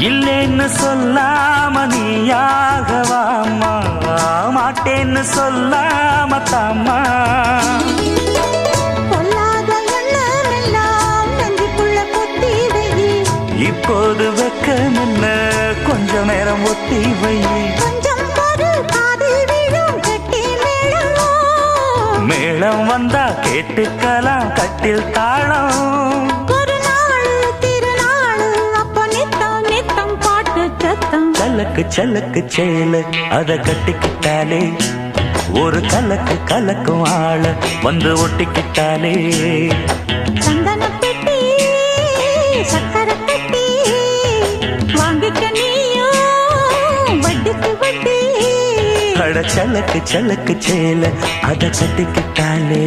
இல்லைன்னு சொல்லாம நீயாகவாமா மாட்டேன்னு சொல்லாம தாமா இப்போது வெக்கம் என்ன? கொஞ்ச நேரம் ஒத்தி வை மேளம் வந்தா கேட்டுக்கலாம் கட்டில் தாளம். சத்தம் சலக்கு சேல அத கட்டிக்கிட்டாலே ஒரு கலக்கு கலக்கும் ஆள வந்து ஒட்டிக்கிட்டாலே. சந்தன பெட்டி சக்கரை கட்டி வாங்கிக்க நீயும் வட்டிக்கு வட்டி. அட சலக்கு சலக்கு சேல அத கட்டிக்கிட்டாலே.